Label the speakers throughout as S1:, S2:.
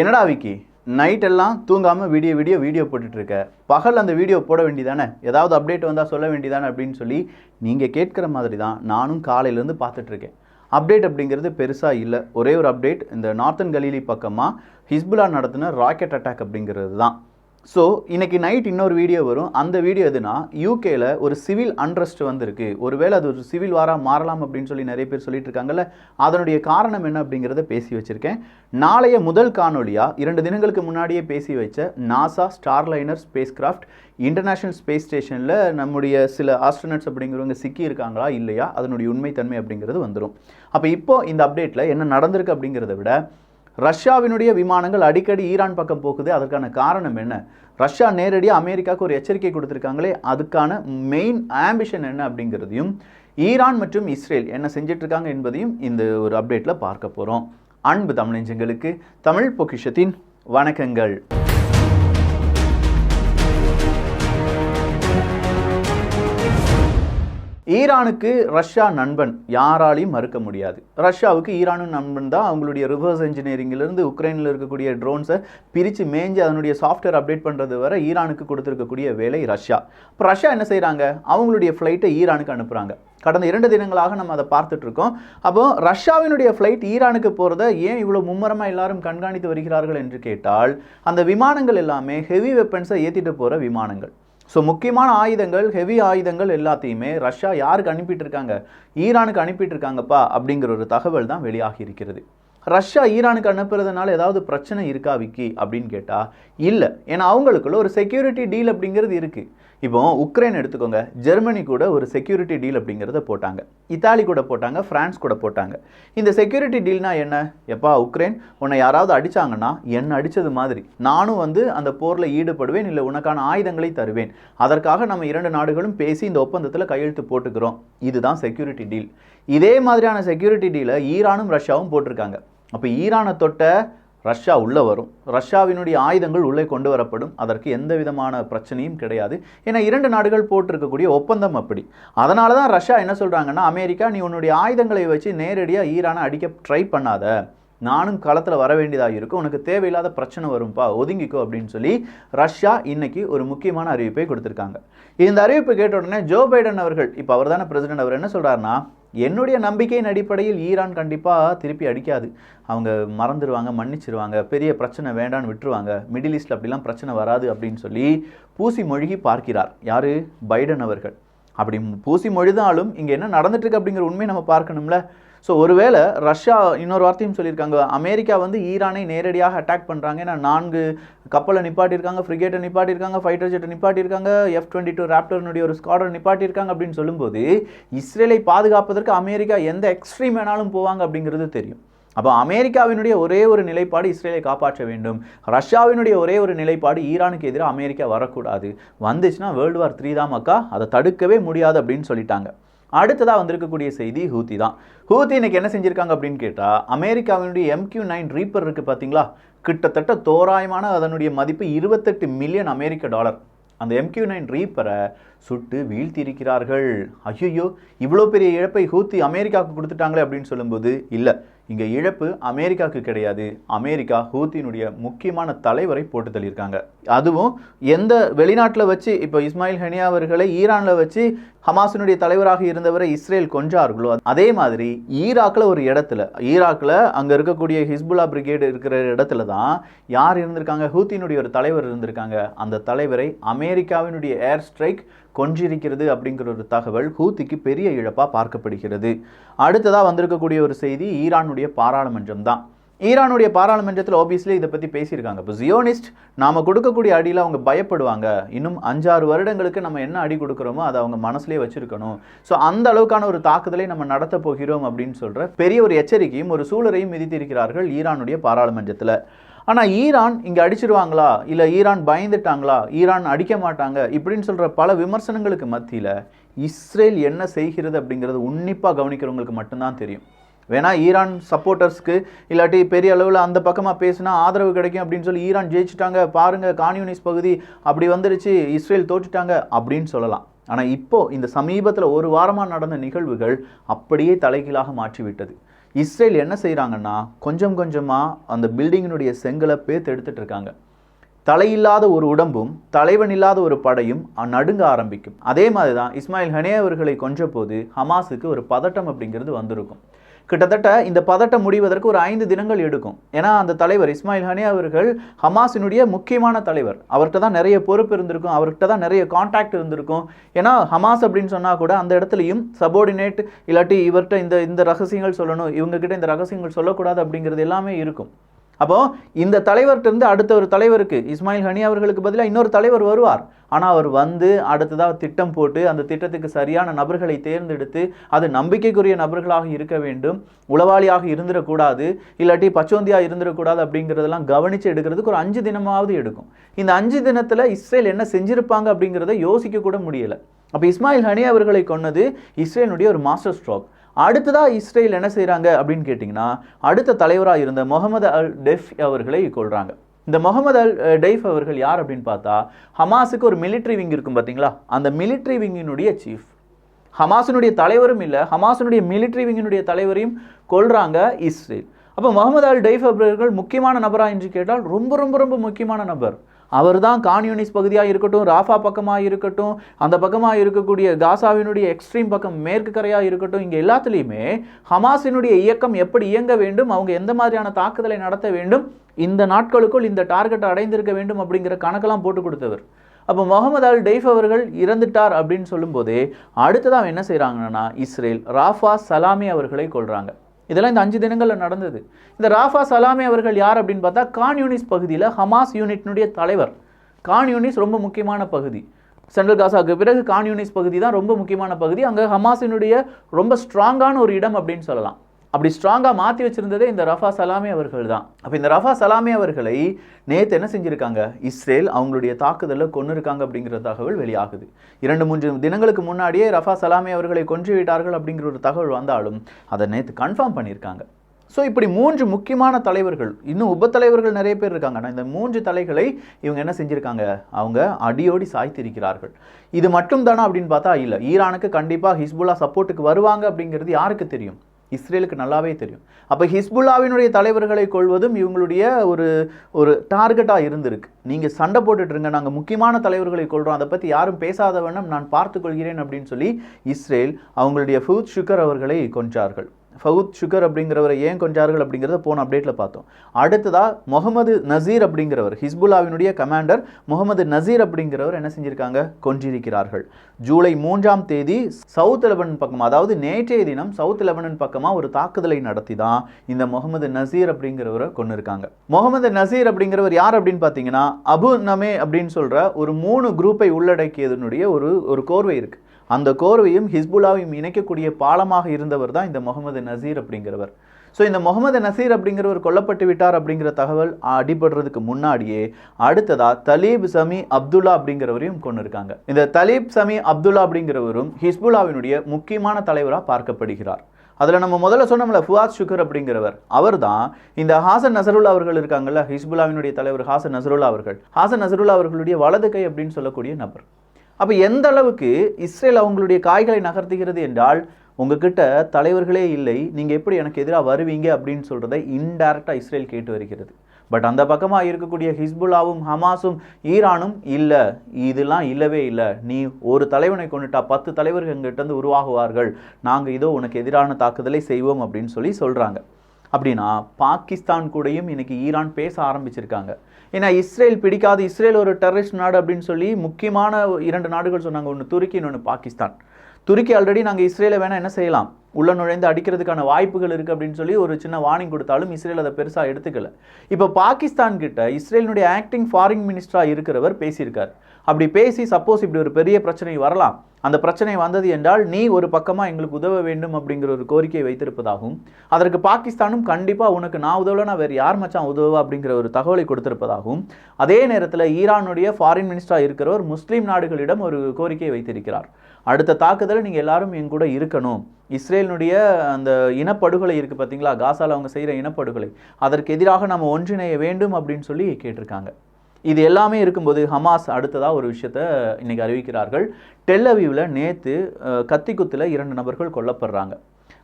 S1: என்னடா விக்கி? நைட் எல்லாம் தூங்காமல் வீடியோ வீடியோ வீடியோ போட்டுட்ருக்க. பகல் அந்த வீடியோ போட வேண்டியதானே? ஏதாவது அப்டேட் வந்தால் சொல்ல வேண்டியதானே அப்படின்னு சொல்லி நீங்கள் கேட்குற மாதிரி தான் நானும் காலையிலேருந்து பார்த்துட்ருக்கேன். அப்டேட் அப்படிங்கிறது பெருசாக இல்லை. ஒரே ஒரு அப்டேட் இந்த நார்த்தன் கலீலி பக்கமாக ஹிஸ்புல்லா நடத்தின ராக்கெட் அட்டாக் அப்படிங்கிறது தான் ஸோ இன்றைக்கி நைட் இன்னொரு வீடியோ வரும். அந்த வீடியோ எதுனா யூகேயில் ஒரு சிவில் அண்ட்ரஸ்ட் வந்திருக்கு. ஒருவேளை அது ஒரு சிவில் வாராக மாறலாம் அப்படின்னு சொல்லி நிறைய பேர் சொல்லிட்டு இருக்காங்கல்ல அதனுடைய காரணம் என்ன அப்படிங்கிறத பேசி வச்சுருக்கேன். நாளைய முதல் காணொலியாக இரண்டு தினங்களுக்கு முன்னாடியே பேசி வச்ச NASA starliner spacecraft international space ஸ்டேஷனில் நம்முடைய சில ஆஸ்ட்ரோனட்ஸ் அப்படிங்கிறவங்க சிக்கி இருக்காங்களா இல்லையா அதனுடைய உண்மைத்தன்மை அப்படிங்கிறது வந்துடும் அப்போ இப்போ இந்த அப்டேட்டில் என்ன நடந்திருக்கு அப்படிங்கிறத விட ரஷ்யாவினுடைய விமானங்கள் அடிக்கடி ஈரான் பக்கம் போகுது. அதற்கான காரணம் என்ன? ரஷ்யா நேரடியாக அமெரிக்காவுக்கு ஒரு எச்சரிக்கை கொடுத்துருக்காங்களே அதுக்கான மெயின் ஆம்பிஷன் என்ன அப்படிங்கிறதையும் ஈரான் மற்றும் இஸ்ரேல் என்ன செஞ்சிட்டு இருக்காங்க என்பதையும் இந்த ஒரு அப்டேட்டில் பார்க்க போகிறோம் அன்பு தமிழஞ்சங்களுக்கு தமிழ் பொக்கிஷத்தின் வணக்கங்கள். ஈரானுக்கு ரஷ்யா நண்பன் யாராலையும் மறுக்க முடியாது. ரஷ்யாவுக்கு ஈரானும் நண்பன் தான். அவங்களுடைய ரிவர்ஸ் இன்ஜினியரிங்கிலிருந்து உக்ரைனில் இருக்கக்கூடிய ட்ரோன்ஸை பிரித்து மேஞ்சு அதனுடைய சாஃப்ட்வேர் அப்டேட் பண்ணுறது வரை ஈரானுக்கு கொடுத்துருக்கக்கூடிய வேலை ரஷ்யா. இப்போ ரஷ்யா என்ன செய்கிறாங்க அவங்களுடைய ஃப்ளைட்டை ஈரானுக்கு அனுப்புகிறாங்க கடந்த இரண்டு தினங்களாக நம்ம அதை பார்த்துட்டு இருக்கோம். அப்போ ரஷ்யாவினுடைய ஃப்ளைட் ஈரானுக்கு போகிறத ஏன் இவ்வளோ மும்முரமாக எல்லாரும் கண்காணித்து வருகிறார்கள் என்று கேட்டால் அந்த விமானங்கள் எல்லாமே ஹெவி வெப்பன்ஸை ஏற்றிட்டு போகிற விமானங்கள். ஸோ முக்கியமான ஆயுதங்கள் ஹெவி ஆயுதங்கள் எல்லாத்தையுமே ரஷ்யா யாருக்கு அனுப்பிட்டு இருக்காங்க ஈரானுக்கு அனுப்பிட்டு இருக்காங்கப்பா அப்படிங்கிற ஒரு தகவல் தான் வெளியாகி இருக்கிறது. ரஷ்யா ஈரானுக்கு அனுப்புறதுனால ஏதாவது பிரச்சனை இருக்கா விக்கி? அப்படின்னு கேட்டால் இல்லை. ஏன்னா அவங்களுக்குள்ள ஒரு செக்யூரிட்டி டீல் அப்படிங்கிறது இருக்குது இப்போ உக்ரைன் எடுத்துக்கோங்க ஜெர்மனி கூட ஒரு செக்யூரிட்டி டீல் அப்படிங்கிறத போட்டாங்க. இத்தாலி கூட போட்டாங்க ஃப்ரான்ஸ் கூட போட்டாங்க. இந்த செக்யூரிட்டி டீல்னா என்ன? எப்பா உக்ரைன் உன்னை யாராவது அடிச்சாங்கன்னா என்ன அடித்தது மாதிரி. நானும் வந்து அந்த போரில் ஈடுபடுவேன் இல்லை உனக்கான ஆயுதங்களை தருவேன். அதற்காக நம்ம இரண்டு நாடுகளும் பேசி இந்த ஒப்பந்தத்தில் கையெழுத்து போட்டுக்கிறோம். இதுதான் செக்யூரிட்டி டீல் இதே மாதிரியான செக்யூரிட்டி டீலை ஈரானும் ரஷ்யாவும் போட்டிருக்காங்க. அப்போ ஈரானை தொட்ட ரஷ்யா உள்ளே வரும். ரஷ்யாவினுடைய ஆயுதங்கள் உள்ளே கொண்டு வரப்படும். அதற்கு எந்த விதமான பிரச்சனையும் கிடையாது. ஏன்னா இரண்டு நாடுகள் போட்டிருக்கக்கூடிய ஒப்பந்தம் அப்படி. அதனால தான் ரஷ்யா என்ன சொல்கிறாங்கன்னா அமெரிக்கா நீ உன்னுடைய ஆயுதங்களை வச்சு நேரடியாக ஈரானை அடிக்க ட்ரை பண்ணாத. நானும் களத்தில் வர வேண்டியதாக இருக்கும். உனக்கு தேவையில்லாத பிரச்சனை வரும்பா ஒதுங்கிக்கோ அப்படின்னு சொல்லி ரஷ்யா இன்னைக்கு ஒரு முக்கியமான அறிவிப்பை கொடுத்துருக்காங்க. இந்த அறிவிப்பு கேட்ட உடனே ஜோ பைடன் அவர்கள் இப்போ அவர் தானே பிரசிடென்ட் அவர் என்ன சொல்கிறாருன்னா என்னுடைய நம்பிக்கையின் அடிப்படையில் ஈரான் கண்டிப்பாக திருப்பி அடிக்காது. அவங்க மறந்துடுவாங்க மன்னிச்சிருவாங்க பெரிய பிரச்சனை வேண்டான்னு விட்டுருவாங்க. மிடில் ஈஸ்டில் அப்படிலாம் பிரச்சனை வராது அப்படின்னு சொல்லி பூசி மொழிகி பார்க்கிறார். யார்? பைடன் அவர்கள். அப்படி பூசி மொழிதாலும் இங்கே என்ன நடந்துட்டுருக்கு அப்படிங்கிற உண்மையை நம்ம பார்க்கணும்ல? ஸோ ஒருவேளை ரஷ்யா இன்னொரு வார்த்தையும் சொல்லியிருக்காங்க. அமெரிக்கா வந்து ஈரானை நேரடியாக அட்டாக் பண்ணுறாங்க ஏன்னா நான்கு கப்பலை நிப்பாட்டியிருக்காங்க ஃப்ரிகேட்டை நிப்பாட்டியிருக்காங்க ஃபைட்டர் ஜெட்டை நிப்பாட்டியிருக்காங்க எஃப் டுவெண்ட்டி டூ ராப்டர்னுடைய ஒரு ஸ்குவாடர் நிப்பாட்டியிருக்காங்க அப்படின்னு சொல்லும்போது இஸ்ரேலை பாதுகாப்பதற்கு அமெரிக்கா எந்த எக்ஸ்ட்ரீம் வேணாலும் போவாங்க அப்படிங்கிறது தெரியும். அப்போ அமெரிக்காவினுடைய ஒரே ஒரு நிலைப்பாடு இஸ்ரேலை காப்பாற்ற வேண்டும். ரஷ்யாவினுடைய ஒரே ஒரு நிலைப்பாடு ஈரானுக்கு எதிராக அமெரிக்கா வரக்கூடாது. வந்துச்சுன்னா வேர்ல்டு வார் த்ரீ தான் மக்கா அதை தடுக்கவே முடியாது அப்படின்னு சொல்லிட்டாங்க. அடுத்ததாக வந்திருக்கக்கூடிய செய்தி ஹூத்தி தான். ஹூத்தி இன்னைக்கு என்ன செஞ்சுருக்காங்க அப்படின்னு கேட்டால் அமெரிக்காவினுடைய எம்கியூ நைன் ரீப்பர் இருக்குது பார்த்தீங்களா கிட்டத்தட்ட தோராயமான அதனுடைய மதிப்பு இருபத்தெட்டு மில்லியன் அமெரிக்க டாலர். அந்த எம்கியூ நைன் ரீப்பரை சுட்டு வீழ்த்தியிருக்கிறார்கள். ஐயோ இவ்வளோ பெரிய இழப்பை ஹூத்தி அமெரிக்காவுக்கு கொடுத்துட்டாங்களே அப்படின்னு சொல்லும்போது இல்லை. இங்கே இழப்பு அமெரிக்காவுக்கு கிடையாது. அமெரிக்கா ஹூத்தினுடைய முக்கியமான தலைவரை போட்டு தள்ளியிருக்காங்க. அதுவும் எந்த வெளிநாட்டில் வச்சு இப்போ இஸ்மாயில் ஹனியா அவர்களை ஈரானில் வச்சு ஹமாஸினுடைய தலைவராக இருந்தவரை இஸ்ரேல் கொஞ்சார்களோ அதே மாதிரி ஈராக்கில் ஒரு இடத்துல ஈராக்கில் அங்கே இருக்கக்கூடிய ஹிஸ்புல்லா பிரிகேடு இருக்கிற இடத்துல தான் யார் இருந்திருக்காங்க? ஹூத்தினுடைய ஒரு தலைவர் இருந்திருக்காங்க. அந்த தலைவரை அமெரிக்காவினுடைய ஏர் ஸ்ட்ரைக் கொன்றிருக்கிறது அப்படிங்கிற ஒரு தகவல் ஹூத்திக்கு பெரிய இழப்பாக பார்க்கப்படுகிறது. அடுத்ததாக வந்திருக்கக்கூடிய ஒரு செய்தி ஈரானுடைய பாராளுமன்றம் தான். ஈரானுடைய பாராளுமன்றத்தில் ஆப்வியஸ்லி இதை பற்றி பேசியிருக்காங்க. இப்போ ஜியோனிஸ்ட் நாம் கொடுக்கக்கூடிய அடியில் அவங்க பயப்படுவாங்க. இன்னும் அஞ்சாறு வருடங்களுக்கு நம்ம என்ன அடி கொடுக்குறோமோ அதை அவங்க மனசுலேயே வச்சுருக்கணும். ஸோ அந்த அளவுக்கான ஒரு தாக்குதலை நம்ம நடத்த போகிறோம் அப்படின்னு சொல்கிற பெரிய ஒரு எச்சரிக்கையும் ஒரு சூழலையும் விதித்திருக்கிறார்கள் ஈரானுடைய பாராளுமன்றத்தில். ஆனால் ஈரான் இங்கே அடிச்சிருவாங்களா? இல்லை ஈரான் பயந்துட்டாங்களா? ஈரான் அடிக்க மாட்டாங்க? இப்படின்னு சொல்கிற பல விமர்சனங்களுக்கு மத்தியில் இஸ்ரேல் என்ன செய்கிறது அப்படிங்கிறது உன்னிப்பாக கவனிக்கிறவங்களுக்கு மட்டும்தான் தெரியும். வேணா ஈரான் சப்போர்ட்டர்ஸ்க்கு இல்லாட்டி பெரிய அளவில் அந்த பக்கமாக பேசினா ஆதரவு கிடைக்கும் அப்படின்னு சொல்லி ஈரான் ஜெயிச்சிட்டாங்க. பாருங்கள் கான்யூனிஸ் பகுதி அப்படி வந்துருச்சு இஸ்ரேல் தோற்றுட்டாங்க அப்படின்னு சொல்லலாம். ஆனால் இப்போது இந்த சமீபத்தில் ஒரு வாரமாக நடந்த நிகழ்வுகள் அப்படியே தலைகீழாக மாற்றிவிட்டது. இஸ்ரேல் என்ன செய்கிறாங்கன்னா கொஞ்சம் கொஞ்சமாக அந்த பில்டிங்கினுடைய செங்கலை பேத்து எடுத்துட்டு இருக்காங்க. தலையில்லாத ஒரு உடம்பும் தலைவன் இல்லாத ஒரு படையும் நடுங்க ஆரம்பிக்கும். அதே மாதிரி தான் இஸ்மாயில் ஹனே அவர்களை கொன்ற போது ஹமாஸுக்கு ஒரு பதட்டம் அப்படிங்கிறது வந்திருக்கும். கிட்டத்தட்ட இந்த பதட்டம் முடிவதற்கு ஒரு ஐந்து தினங்கள் எடுக்கும். ஏன்னா அந்த தலைவர் இஸ்மாயில் ஹனி அவர்கள் ஹமாஸினுடைய முக்கியமான தலைவர். அவர்கிட்ட தான் நிறைய பொறுப்பு இருந்திருக்கும். அவர்கிட்ட தான் நிறைய காண்டாக்ட் இருந்திருக்கும். ஏன்னா ஹமாஸ் அப்படின்னு சொன்னால் கூட அந்த இடத்துலையும் சபோர்டினேட் இல்லாட்டி இவர்கிட்ட இந்த இந்த ரகசியங்கள் சொல்லணும் இவங்ககிட்ட இந்த ரகசியங்கள் சொல்லக்கூடாது அப்படிங்கிறது எல்லாமே இருக்கும். அப்போ இந்த தலைவர்கிட்ட இருந்து அடுத்த ஒரு தலைவருக்கு இஸ்மாயில் ஹனி அவர்களுக்கு பதிலாக இன்னொரு தலைவர் வருவார். ஆனால் அவர் வந்து அடுத்ததாக திட்டம் போட்டு அந்த திட்டத்துக்கு சரியான நபர்களை தேர்ந்தெடுத்து அது நம்பிக்கைக்குரிய நபர்களாக இருக்க வேண்டும். உளவாளியாக இருந்துடக்கூடாது. இல்லாட்டி பச்சோந்தியாக இருந்துடக்கூடாது அப்படிங்கிறதெல்லாம் கவனித்து எடுக்கிறதுக்கு ஒரு அஞ்சு தினமாவது எடுக்கும். இந்த அஞ்சு தினத்தில் இஸ்ரேல் என்ன செஞ்சிருப்பாங்க அப்படிங்கிறத யோசிக்க கூட முடியலை. அப்போ இஸ்மாயில் ஹனி அவர்களை கொன்னது இஸ்ரேலுடைய ஒரு மாஸ்டர் ஸ்ட்ரோக். அடுத்ததாக இஸ்ரேல் என்ன செய்கிறாங்க அப்படின்னு கேட்டிங்கன்னா அடுத்த தலைவராக இருந்த முகமது அல் டெஃப் அவர்களை கொள்கிறாங்க இந்த முகமது அல் டெய்ஃப் அவர்கள் யார் அப்படின்னு பார்த்தா ஹமாஸுக்கு ஒரு மிலிட்ரி விங் இருக்கும் பார்த்தீங்களா? அந்த மிலிட்ரி விங்கினுடைய சீஃப் ஹமாஸினுடைய தலைவரும் இல்லை ஹமாஸினுடைய மிலிட்ரி விங்கினுடைய தலைவரையும் கொள்கிறாங்க இஸ்ரேல். அப்போ முகமது அல் டைஃப் அவர்கள் முக்கியமான நபரா என்று கேட்டால் ரொம்ப ரொம்ப ரொம்ப முக்கியமான நபர். அவர் தான் கான்யூனிஸ் பகுதியாக இருக்கட்டும் ராஃபா பக்கமாக இருக்கட்டும் அந்த பக்கமாக இருக்கக்கூடிய காசாவினுடைய எக்ஸ்ட்ரீம் பக்கம் மேற்கு கரையாக இருக்கட்டும் இங்கே எல்லாத்துலேயுமே ஹமாஸினுடைய இயக்கம் எப்படி இயங்க வேண்டும் அவங்க எந்த மாதிரியான தாக்குதலை நடத்த வேண்டும் இந்த நாட்களுக்குள் இந்த டார்கெட்டை அடைந்திருக்க வேண்டும் அப்படிங்கிற கணக்கெல்லாம் போட்டு கொடுத்தவர். அப்போ முகமது அல் டெய்ஃப் அவர்கள் இறந்துட்டார் அப்படின்னு சொல்லும்போதே அடுத்ததாக என்ன செய்கிறாங்கன்னா இஸ்ரேல் ராஃபா சலாமி அவர்களை கொள்கிறாங்க இதெல்லாம் இந்த அஞ்சு தினங்களில் நடந்தது. இந்த ராஃபா சலாமி அவர்கள் யார் அப்படின்னு பார்த்தா கான் யூனிஸ் பகுதியில் ஹமாஸ் யூனிட்னுடைய தலைவர். கான் யூனிஸ் ரொம்ப முக்கியமான பகுதி. சென்ட்ரல் காசாவுக்கு பிறகு கான் யூனிஸ் பகுதி தான் ரொம்ப முக்கியமான பகுதி. அங்கே ஹமாஸினுடைய ரொம்ப ஸ்ட்ராங்கான ஒரு இடம் அப்படின்னு சொல்லலாம். அப்படி ஸ்ட்ராங்காக மாற்றி வச்சுருந்ததே இந்த ரஃபா சலாமி அவர்கள் தான். அப்போ இந்த ரஃபா சலாமி அவர்களை நேற்று என்ன செஞ்சுருக்காங்க? இஸ்ரேல் அவங்களுடைய தாக்குதலில் கொண்டு இருக்காங்க அப்படிங்கிற தகவல் வெளியாகுது. இரண்டு மூன்று தினங்களுக்கு முன்னாடியே ரஃபா சலாமி அவர்களை கொன்று விட்டார்கள் அப்படிங்கிற ஒரு தகவல் வந்தாலும் அதை நேற்று கன்ஃபார்ம் பண்ணியிருக்காங்க. ஸோ இப்படி மூன்று முக்கியமான தலைவர்கள் இன்னும் உப தலைவர்கள் நிறைய பேர் இருக்காங்க. ஆனால் இந்த மூன்று தலைகளை இவங்க என்ன செஞ்சுருக்காங்க? அவங்க அடியோடி சாய்த்திருக்கிறார்கள். இது மட்டும் தானே அப்படின்னு பார்த்தா இல்லை. ஈரானுக்கு கண்டிப்பாக ஹிஸ்புல்லா சப்போர்ட்டுக்கு வருவாங்க அப்படிங்கிறது யாருக்கு தெரியும்? இஸ்ரேலுக்கு நல்லாவே தெரியும். அப்போ ஹிஸ்புல்லாவினுடைய தலைவர்களை கொள்வதும் இவங்களுடைய ஒரு ஒரு டார்கெட்டாக இருந்திருக்கு. நீங்கள் சண்டை போட்டுட்ருங்க நாங்கள் முக்கியமான தலைவர்களை கொள்கிறோம் அதை பற்றி யாரும் பேசாத வேணும் நான் பார்த்துக்கொள்கிறேன் அப்படின்னு சொல்லி இஸ்ரேல் அவங்களுடைய ஃபூத் ஷுக்கர் அவர்களை கொன்றார்கள். ஃபவுத் ஷுகர் அப்படிங்கிறவரை ஏன் கொஞ்சார்கள் அப்படிங்கிறத போன அப்டேட்டில் பார்த்தோம். அடுத்ததாக முகமது நசீர் அப்படிங்கிறவர் ஹிஸ்புல்லாவினுடைய கமாண்டர் முகமது நசீர் அப்படிங்கிறவர் என்ன செஞ்சிருக்காங்க? கொன்றிருக்கிறார்கள். ஜூலை மூன்றாம் தேதி சவுத் லெபனன் பக்கம் அதாவது நேற்றைய தினம் சவுத் லெபனன் பக்கமாக ஒரு தாக்குதலை நடத்தி தான் இந்த முகமது நசீர் அப்படிங்கிறவரை கொண்டு இருக்காங்க முகமது நசீர் அப்படிங்கிறவர் யார் அப்படின்னு பார்த்தீங்கன்னா அபு நமே அப்படின்னு சொல்கிற ஒரு மூணு குரூப்பை உள்ளடக்கியதனுடைய ஒரு ஒரு கோர்வை இருக்குது அந்த கோர்வையும் ஹிஸ்புல்லாவையும் இணைக்கக்கூடிய பாலமாக இருந்தவர் தான் இந்த முகமது நசீர் அப்படிங்கிறவர். ஸோ இந்த முகமது நசீர் அப்படிங்கிறவர் கொல்லப்பட்டு விட்டார் அப்படிங்கிற தகவல் அடிபடுறதுக்கு முன்னாடியே அடுத்ததா தலீப் சமி அப்துல்லா அப்படிங்கிறவரையும் கொண்டு இருக்காங்க இந்த தலீப் சமி அப்துல்லா அப்படிங்கிறவரும் ஹிஸ்புல்லாவினுடைய முக்கியமான தலைவராக பார்க்கப்படுகிறார். அதில் நம்ம முதல்ல சொன்னோம்ல ஃபுவாத் ஷுகர் அப்படிங்கிறவர். அவர் தான் இந்த ஹாசன் நசருல்லா அவர்கள் இருக்காங்கல்ல ஹிஸ்புல்லாவினுடைய தலைவர் ஹாசன் நசருல்லா அவர்கள். ஹாசன் நசருல்லா அவர்களுடைய வலது கை அப்படின்னு சொல்லக்கூடிய நபர். அப்போ எந்த அளவுக்கு இஸ்ரேல் அவங்களுடைய காய்களை நகர்த்துகிறது என்றால் உங்ககிட்ட தலைவர்களே இல்லை நீங்கள் எப்படி எனக்கு எதிராக வருவீங்க அப்படின்னு சொல்கிறத இன்டைரக்டாக இஸ்ரேல் கேட்டு வருகிறது. பட் அந்த பக்கமாக இருக்கக்கூடிய ஹிஸ்புல்லாவும் ஹமாஸும் ஈரானும் இல்லை இதெல்லாம் இல்லவே இல்லை. நீ ஒரு தலைவனை கொண்டுட்டா பத்து தலைவர்கள் எங்கிட்ட இருந்து உருவாகுவார்கள். நாங்கள் இதோ உனக்கு எதிரான தாக்குதலை செய்வோம் அப்படின்னு சொல்லி சொல்கிறாங்க அப்படின்னா பாகிஸ்தான் கூடயும் இன்னைக்கு ஈரான் பேச ஆரம்பிச்சிருக்காங்க. ஏன்னா இஸ்ரேல் பிடிக்காது இஸ்ரேல் ஒரு டெரரிஸ்ட் நாடு அப்படின்னு சொல்லி முக்கியமான இரண்டு நாடுகள் சொன்னாங்க. ஒன்று துருக்கி இன்னொன்று பாகிஸ்தான். துருக்கி ஆல்ரெடி நாங்கள் இஸ்ரேலை வேணால் என்ன செய்யலாம்? உள்ள நுழைந்து அடிக்கிறதுக்கான வாய்ப்புகள் இருக்குது அப்படின்னு சொல்லி ஒரு சின்ன வார்னிங் கொடுத்தாலும் இஸ்ரேல் அதை பெருசாக எடுத்துக்கல. இப்போ பாகிஸ்தான் கிட்ட இஸ்ரேலினுடைய ஆக்டிங் ஃபாரின் மினிஸ்டராக இருக்கிறவர் பேசியிருக்கார். அப்படி பேசி சப்போஸ் இப்படி ஒரு பெரிய பிரச்சனை வரலாம். அந்த பிரச்சனை வந்தது என்றால் நீ ஒரு பக்கமாக எங்களுக்கு உதவ வேண்டும் அப்படிங்கிற ஒரு கோரிக்கையை வைத்திருப்பதாகவும் அதற்கு பாகிஸ்தானும் கண்டிப்பாக உனக்கு நான் உதவலைனா வேறு யார் மச்சான் உதவுவா அப்படிங்கிற ஒரு தகவலை கொடுத்திருப்பதாகவும் அதே நேரத்தில் ஈரானுடைய ஃபாரின் மினிஸ்டராக இருக்கிறவர் முஸ்லீம் நாடுகளிடம் ஒரு கோரிக்கையை வைத்திருக்கிறார். அடுத்த தாக்குதலை நீங்கள் எல்லாரும் என் கூட இருக்கணும். இஸ்ரேலினுடைய அந்த இனப்படுகொலை இருக்குது பார்த்தீங்களா காசாவில் அவங்க செய்கிற இனப்படுகொலை. அதற்கு எதிராக நம்ம ஒன்றிணைய வேண்டும் அப்படின்னு சொல்லி கேட்டிருக்காங்க. இது எல்லாமே இருக்கும்போது ஹமாஸ் அடுத்ததாக ஒரு விஷயத்த இன்னைக்கு அறிவிக்கிறார்கள். டெல் நேற்று நேற்று கத்திக்குத்தில் இரண்டு நபர்கள் கொல்லப்படுறாங்க.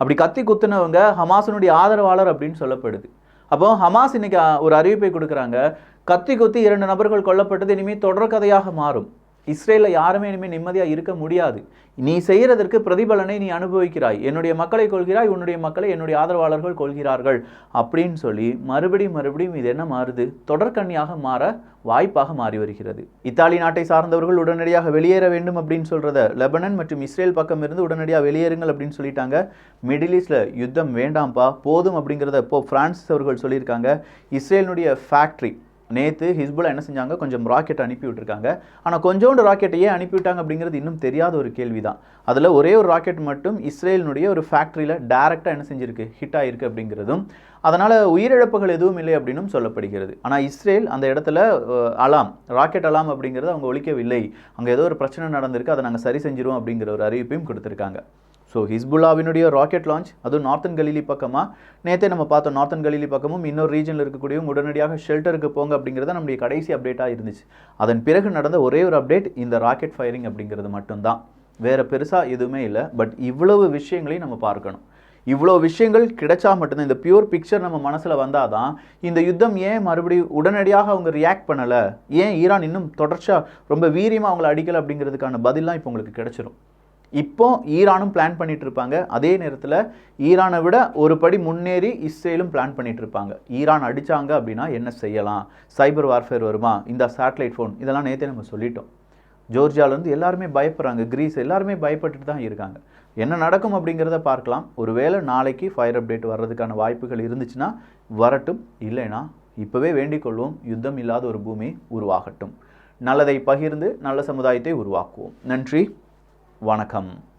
S1: அப்படி கத்தி குத்துனவங்க ஹமாஸினுடைய ஆதரவாளர் அப்படின்னு சொல்லப்படுது. அப்போ ஹமாஸ் இன்னைக்கு ஒரு அறிவிப்பை கொடுக்குறாங்க. கத்தி குத்தி இரண்டு நபர்கள் கொல்லப்பட்டது இனிமேல் தொடர்கதையாக மாறும். இஸ்ரேலில் யாருமே இனிமேல் நிம்மதியாக இருக்க முடியாது. நீ செய்கிறதற்கு பிரதிபலனை நீ அனுபவிக்கிறாய். என்னுடைய மக்களை கொள்கிறாய் உன்னுடைய மக்களை என்னுடைய ஆதரவாளர்கள் கொள்கிறார்கள் அப்படின்னு சொல்லி மறுபடியும் மறுபடியும் இது என்ன மாறுது? தொடர்கண்ணியாக மாற வாய்ப்பாக மாறி வருகிறது. இத்தாலி நாட்டை சார்ந்தவர்கள் உடனடியாக வெளியேற வேண்டும் அப்படின்னு சொல்கிறத லெபனன் மற்றும் இஸ்ரேல் பக்கம் இருந்து உடனடியாக வெளியேறுங்கள் அப்படின்னு சொல்லிட்டாங்க. மிடில் ஈஸ்டில் யுத்தம் வேண்டாம்ப்பா போதும் அப்படிங்கிறத இப்போ ஃப்ரான்சிஸ் அவர்கள் சொல்லியிருக்காங்க. இஸ்ரேலினுடைய ஃபேக்ட்ரி நேற்று ஹிஸ்புல்லா என்ன செஞ்சாங்க? கொஞ்சம் ராக்கெட் அனுப்பி விட்டுருக்காங்க. ஆனால் கொஞ்சோண்டு ராக்கெட்டை ஏன் விட்டாங்க அப்படிங்கிறது இன்னும் தெரியாத ஒரு கேள்வி தான் அதில் ஒரே ஒரு ராக்கெட் மட்டும் இஸ்ரேலினுடைய ஒரு ஃபேக்ட்ரியில் டேரெக்டாக என்ன செஞ்சிருக்கு? ஹிட் ஆகிருக்கு அப்படிங்கிறதும் அதனால் உயிரிழப்புகள் எதுவும் இல்லை அப்படின்னும் சொல்லப்படுகிறது. ஆனால் இஸ்ரேல் அந்த இடத்துல அலாம் ராக்கெட் அலாம் அப்படிங்கிறது அவங்க ஒழிக்கவில்லை. அங்கே ஏதோ ஒரு பிரச்சனை நடந்திருக்கு. அதை நாங்கள் சரி செஞ்சிருவோம் அப்படிங்கிற ஒரு அறிவிப்பையும் கொடுத்துருக்காங்க. ஸோ ஹிஸ்புல்லாவினுடைய ராக்கெட் லான்ச் அதுவும் நார்த்தன் கலிலி பக்கமாக நேற்றே நம்ம பார்த்தோம் நார்த்தன் கலிலி பக்கமும் இன்னொரு ரீஜனில் இருக்கக்கூடிய உடனடியாக ஷெல்டருக்கு போங்க அப்படிங்கிறத நம்முடைய கடைசி அப்டேட்டாக இருந்துச்சு. அதன் பிறகு நடந்த ஒரே ஒரு அப்டேட் இந்த ராக்கெட் ஃபயரிங் அப்படிங்கிறது மட்டும்தான். வேறு பெருசாக எதுவுமே இல்லை. பட் இவ்வளவு விஷயங்களையும் நம்ம பார்க்கணும். இவ்வளோ விஷயங்கள் கிடைச்சா மட்டும்தான் இந்த பியூர் பிக்சர் நம்ம மனசில் வந்தால் தான் இந்த யுத்தம் ஏன் மறுபடியும் உடனடியாக அவங்க ரியாக்ட் பண்ணலை? ஏன் ஈரான் இன்னும் தொடர்ச்சியாக ரொம்ப வீரியமாக அவங்கள அடிக்கலை அப்படிங்கிறதுக்கான பதிலாம் இப்போ உங்களுக்கு கிடச்சிரும். இப்போ ஈரானும் பிளான் பண்ணிட்டு இருப்பாங்க அதே நேரத்தில் ஈரானை விட ஒரு படி முன்னேறி இஸ்ரேலும் பிளான் பண்ணிட்டு இருப்பாங்க ஈரான் அடிச்சாங்க அப்படின்னா என்ன செய்யலாம்? சைபர் வார்ஃபேர் வருமா? இந்த சேட்டலைட் ஃபோன் இதெல்லாம் நேற்றே நம்ம சொல்லிட்டோம். ஜோர்ஜியாவிலேருந்து எல்லாருமே பயப்படுறாங்க. கிரீஸ் எல்லாருமே பயப்பட்டுட்டு தான் இருக்காங்க. என்ன நடக்கும் அப்படிங்கிறத பார்க்கலாம். ஒருவேளை நாளைக்கு ஃபயர் அப்டேட் வர்றதுக்கான வாய்ப்புகள் இருந்துச்சுன்னா வரட்டும். இல்லைன்னா இப்போவே வேண்டிக்கொள்வோம் யுத்தம் இல்லாத ஒரு பூமி உருவாகட்டும். நல்லதை பகிர்ந்து நல்ல சமுதாயத்தை உருவாக்குவோம். நன்றி. வணக்கம்.